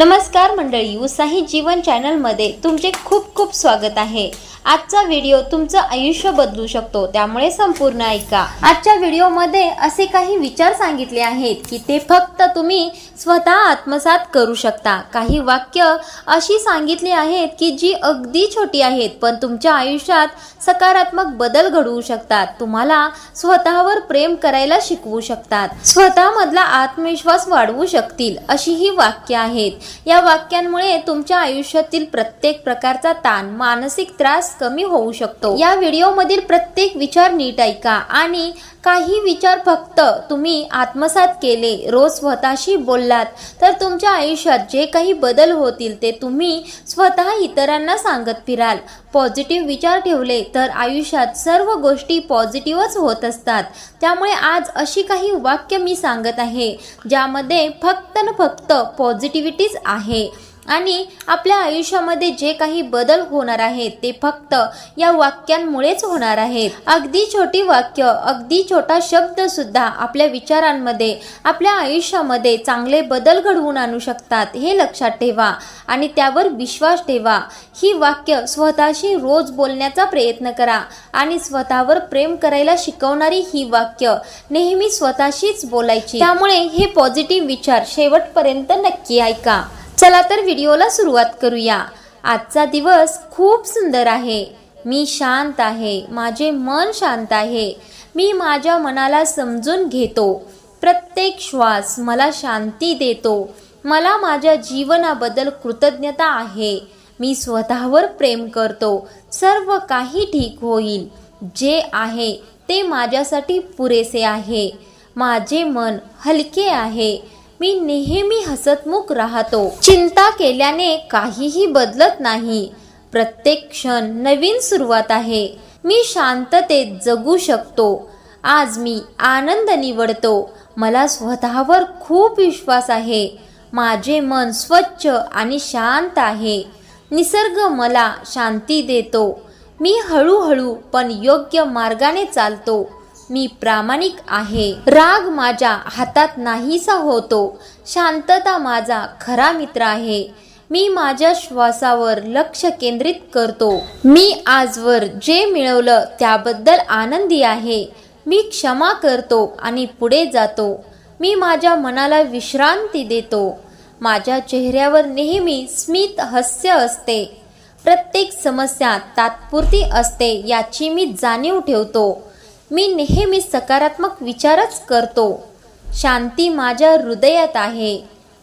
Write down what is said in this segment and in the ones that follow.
नमस्कार मंडळी उत्साही जीवन चॅनलमध्ये तुमचे खूप खूप स्वागत आहे. आजचा व्हिडिओ तुमचं आयुष्य बदलू शकतो त्यामुळे संपूर्ण ऐका. आजच्या व्हिडिओमध्ये असे काही विचार सांगितले आहेत की ते फक्त तुम्ही स्वतः आत्मसात करू शकता. काही वाक्य अशी सांगितली आहेत की जी अगदी छोटी आहेत पण तुमच्या आयुष्यात सकारात्मक बदल घडवू शकतात. तुम्हाला स्वतःवर प्रेम करायला शिकवू शकतात. स्वतःमधला आत्मविश्वास वाढवू शकतील अशी ही वाक्य आहेत. या वाक्यांमुळे तुमच्या आयुष्यातील प्रत्येक प्रकारचा ताण मानसिक त्रास कमी होऊ शकतो. या व्हिडिओमधील प्रत्येक विचार नीट ऐका आणि काही विचार फक्त तुम्ही आत्मसात केले रोज स्वतःशी बोललात तर तुमच्या आयुष्यात जे काही बदल होतील ते तुम्ही स्वतः इतरांना सांगत फिराल. पॉझिटिव्ह विचार ठेवले तर आयुष्यात सर्व गोष्टी पॉझिटिव्हच होत असतात. त्यामुळे आज अशी काही वाक्य मी सांगत आहे ज्यामध्ये फक्त न फक्त पॉझिटिव्हिटीज आहे. आणि आपल्या आयुष्यामध्ये जे काही बदल होणार आहेत ते फक्त या वाक्यांमुळेच होणार आहेत. अगदी छोटी वाक्य अगदी छोटा शब्द सुद्धा आपल्या विचारांमध्ये आपल्या आयुष्यामध्ये चांगले बदल घडवून आणू शकतात हे लक्षात ठेवा. आणि त्यावर विश्वास ठेवा. ही वाक्य स्वतःशी रोज बोलण्याचा प्रयत्न करा आणि स्वतःवर प्रेम करायला शिकवणारी ही वाक्य नेहमी स्वतःशीच बोलायची. त्यामुळे हे पॉझिटिव्ह विचार शेवटपर्यंत नक्की ऐका. चला तर व्हिडिओला सुरुवात करूया. आजचा दिवस खूप सुंदर आहे. मी शांत आहे. माझे मन शांत आहे. मी माझ्या मनाला समजून घेतो. प्रत्येक श्वास मला शांती देतो. मला माझ्या जीवनाबद्दल कृतज्ञता आहे. मी स्वतःवर प्रेम करतो. सर्व काही ठीक होईल. जे आहे ते माझ्यासाठी पुरेसे आहे. माझे मन हलके आहे. मी नेहमी हसतमुख राहतो. चिंता केल्याने काहीही बदलत नाही. प्रत्येक क्षण नवीन सुरुवात आहे. मी शांततेत जगू शकतो. आज मी आनंद निवडतो. मला स्वतःवर खूप विश्वास आहे. माझे मन स्वच्छ आणि शांत आहे. निसर्ग मला शांती देतो. मी हळूहळू पण योग्य मार्गाने चालतो. मी प्रामाणिक आहे. राग माझ्या हातात नाहीसा होतो. शांतता माझा खरा मित्र आहे. मी माझ्या श्वासावर लक्ष केंद्रित करतो. मी आजवर जे मिळवलं त्याबद्दल आनंदी आहे. मी क्षमा करतो आणि पुढे जातो. मी माझ्या मनाला विश्रांती देतो. माझ्या चेहऱ्यावर नेहमी स्मित हास्य असते. प्रत्येक समस्या तात्पुरती असते याची मी जाणीव ठेवतो. मी नेहमी सकारात्मक विचारच करतो. शांती माझ्या हृदयात आहे.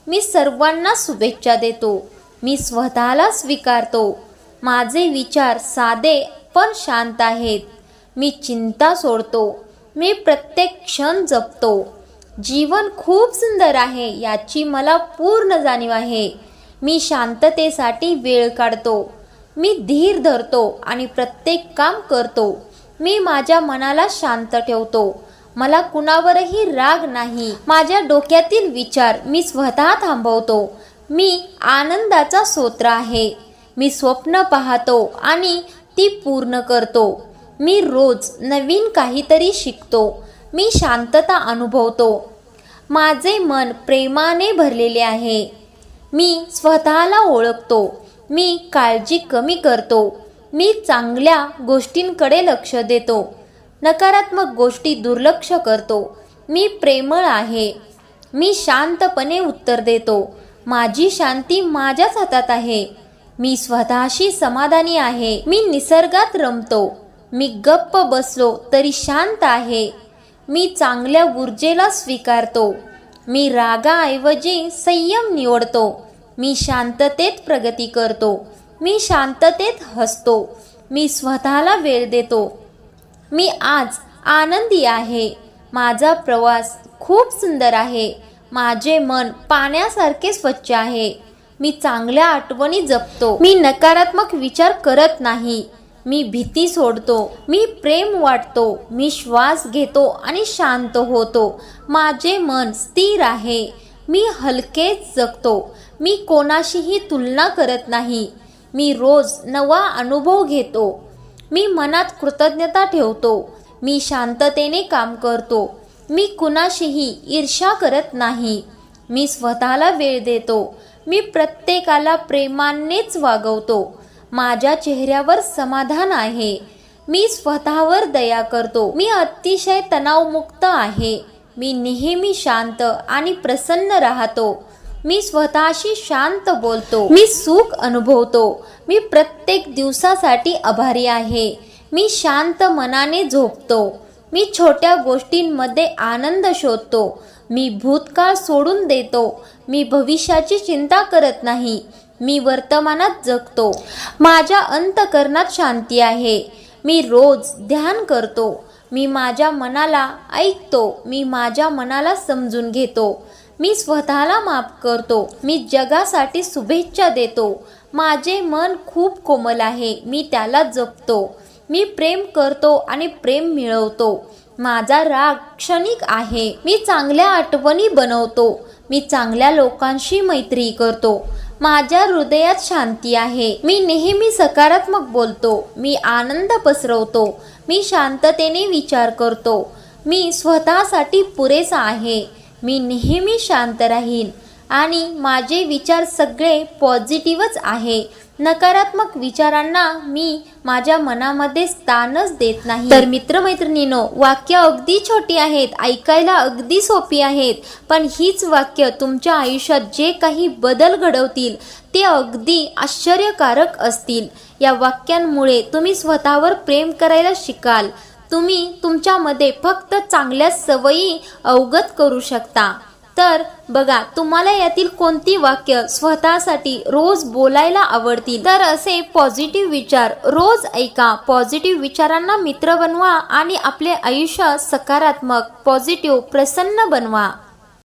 मी सर्वांना शुभेच्छा देतो. मी स्वतःला स्वीकारतो. माझे विचार साधे पण शांत आहेत. मी चिंता सोडतो. मी प्रत्येक क्षण जपतो. जीवन खूप सुंदर आहे याची मला पूर्ण जाणीव आहे. मी शांततेसाठी वेळ काढतो. मी धीर धरतो आणि प्रत्येक काम करतो. मी माझ्या मनाला शांत ठेवतो. मला कुणावरही राग नाही. माझ्या डोक्यातील विचार मी स्वतः थांबवतो. मी आनंदाचा स्रोत्र आहे. मी स्वप्न पाहतो आणि ती पूर्ण करतो. मी रोज नवीन काहीतरी शिकतो. मी शांतता अनुभवतो. माझे मन प्रेमाने भरलेले आहे. मी स्वतःला ओळखतो. मी काळजी कमी करतो. मी चांगल्या गोष्टींकडे लक्ष देतो. नकारात्मक गोष्टी दुर्लक्ष करतो. मी प्रेमळ आहे. मी शांतपणे उत्तर देतो. माझी शांती माझ्याच हातात आहे. मी स्वतःशी समाधानी आहे. मी निसर्गात रमतो. मी गप्प बसलो तरी शांत आहे. मी चांगल्या ऊर्जेला स्वीकारतो. मी रागाऐवजी संयम निवडतो. मी शांततेत प्रगती करतो. मी शांततेत हसतो. मी स्वतःला वेळ देतो. मी आज आनंदी आहे. माझा प्रवास खूप सुंदर आहे. माझे मन पाण्यासारखे स्वच्छ आहे. मी चांगल्या आठवणी जपतो. मी नकारात्मक विचार करत नाही. मी भीती सोडतो. मी प्रेम वाटतो. मी श्वास घेतो आणि शांत होतो. माझे मन स्थिर आहे. मी हलकेच जगतो. मी कोणाशीही तुलना करत नाही. मी रोज नवा अनुभव घेतो. मी मनात कृतज्ञता ठेवतो. मी शांततेने काम करतो. मी कुणाशीही ईर्ष्या करत नाही. मी स्वतःला वेळ देतो. मी प्रत्येकाला प्रेमानेच वागवतो. माझ्या चेहऱ्यावर समाधान आहे. मी स्वतःवर दया करतो. मी अतिशय तणावमुक्त आहे. मी नेहमी शांत आणि प्रसन्न राहतो. मी स्वतःशी शांत बोलतो. मी सुख अनुभवतो. मी प्रत्येक दिवसासाठी आभारी आहे. मी शांत मनाने झोपतो. मी छोट्या गोष्टींमध्ये आनंद शोधतो. मी भूतकाळ सोडून देतो. मी भविष्याची चिंता करत नाही. मी वर्तमानात जगतो. माझ्या अंतकरणात शांती आहे. मी रोज ध्यान करतो. मी माझ्या मनाला ऐकतो. मी माझ्या मनाला समजून घेतो. मी स्वतःला माफ करतो. मी जगासाठी शुभेच्छा देतो. माझे मन खूप कोमल आहे. मी त्याला जपतो. मी प्रेम करतो आणि प्रेम मिळवतो. माझा राग क्षणिक आहे. मी चांगल्या आठवणी बनवतो. मी चांगल्या लोकांशी मैत्री करतो. माझ्या हृदयात शांती आहे. मी नेहमी सकारात्मक बोलतो. मी आनंद पसरवतो. मी शांततेने विचार करतो. मी स्वतःसाठी पुरेसा आहे. मी नेहमी शांत राहीन. आणि माझे विचार सगळे पॉझिटिव्हच आहे. नकारात्मक विचारांना मी माझ्या मनामध्ये स्थानच देत नाही. तर मित्रमैत्रिणीनो वाक्य अगदी छोटी आहेत ऐकायला अगदी सोपी आहेत पण हीच वाक्य तुमच्या आयुष्यात जे काही बदल घडवतील ते अगदी आश्चर्यकारक असतील. या वाक्यांमुळे तुम्ही स्वतःवर प्रेम करायला शिकाल. तुम्ही तुमच्यामध्ये फक्त चांगल्या सवयी अवगत करू शकता. तर बघा तुम्हाला यातील कोणती वाक्य स्वतःसाठी रोज बोलायला आवडतील तर असे पॉझिटिव्ह विचार. रोज ऐका. पॉझिटिव्ह विचारांना मित्र बनवा आणि आपले आयुष्य सकारात्मक पॉझिटिव्ह प्रसन्न बनवा.